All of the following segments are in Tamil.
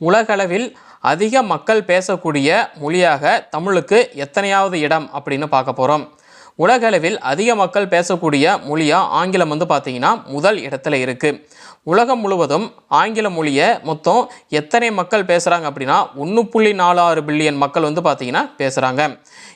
உலகளவில் அதிக மக்கள் பேசக்கூடிய மொழியாக தமிழுக்கு எத்தனையாவது இடம் அப்படின்னு பார்க்க போகிறோம் உலகளவில் அதிக மக்கள் பேசக்கூடிய மொழியாக ஆங்கிலம் வந்து பார்த்திங்கன்னா முதல் இடத்துல இருக்குது உலகம் முழுவதும் ஆங்கில மொழியை மொத்தம் எத்தனை மக்கள் பேசுகிறாங்க அப்படின்னா ஒன்று புள்ளி நாலு ஆறு பில்லியன் மக்கள் வந்து பார்த்திங்கன்னா பேசுகிறாங்க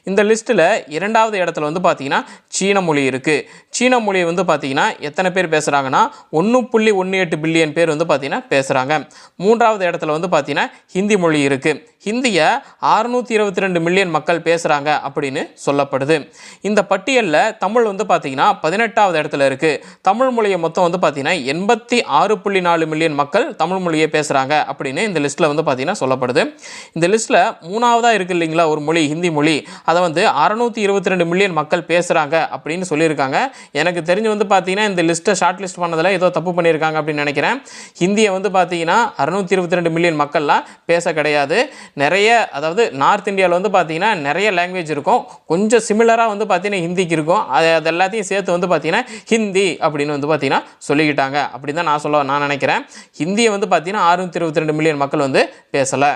இந்த லிஸ்ட்டில் இரண்டாவது இடத்துல வந்து பார்த்திங்கன்னா சீன மொழி இருக்குது சீன மொழியை வந்து பார்த்திங்கன்னா எத்தனை பேர் பேசுகிறாங்கன்னா ஒன்று புள்ளி ஒன்று எட்டு பில்லியன் பேர் வந்து பார்த்திங்கன்னா பேசுகிறாங்க மூன்றாவது இடத்துல வந்து பார்த்திங்கன்னா ஹிந்தி மொழி இருக்குது ஹிந்தியை அறுநூற்றி இருபத்தி ரெண்டு மில்லியன் மக்கள் பேசுகிறாங்க அப்படின்னு சொல்லப்படுது. இந்த பட்டியலில் தமிழ் வந்து பார்த்திங்கன்னா பதினெட்டாவது இடத்துல இருக்குது தமிழ் மொழியை மொத்தம் வந்து பார்த்திங்கன்னா எண்பத்தி ஆறு புள்ளி நாலு மில்லியன் மக்கள் தமிழ் மொழியை பேசுகிறாங்க அப்படின்னு இந்த லிஸ்ட்டில் வந்து பார்த்திங்கன்னா சொல்லப்படுது. இந்த லிஸ்ட்டில் மூணாவதாக இருக்குது இல்லைங்களா ஒரு மொழி ஹிந்தி மொழி. அதை வந்து அறநூற்றி இருபத்தி ரெண்டு மில்லியன் மக்கள் பேசுகிறாங்க அப்படின்னு சொல்லியிருக்காங்க. எனக்கு தெரிஞ்சு வந்து பார்த்தீங்கன்னா இந்த லிஸ்ட்டை ஷார்ட் லிஸ்ட் பண்ணதில் ஏதோ தப்பு பண்ணியிருக்காங்க அப்படின்னு நினைக்கிறேன். ஹிந்தியை வந்து பார்த்தீங்கன்னா அறுநூற்றி இருபத்தி ரெண்டு மில்லியன் மக்கள்லாம் பேச கிடையாது. நிறைய அதாவது நார்த் இந்தியாவில் வந்து பார்த்தீங்கன்னா நிறைய லாங்குவேஜ் இருக்கும். கொஞ்சம் சிமிலராக வந்து பார்த்தீங்கன்னா ஹிந்திக்கு இருக்கும். அது அது எல்லாத்தையும் சேர்த்து வந்து பார்த்திங்கன்னா ஹிந்தி அப்படின்னு வந்து பார்த்தீங்கன்னா சொல்லிக்கிட்டாங்க. அப்படி தான் நான் சொல்ல நான் நினைக்கிறேன். ஹிந்தியை வந்து பார்த்தீங்கன்னா ஆறுநூற்றி இருபத்தி ரெண்டு மில்லியன் மக்கள் வந்து பேசலை.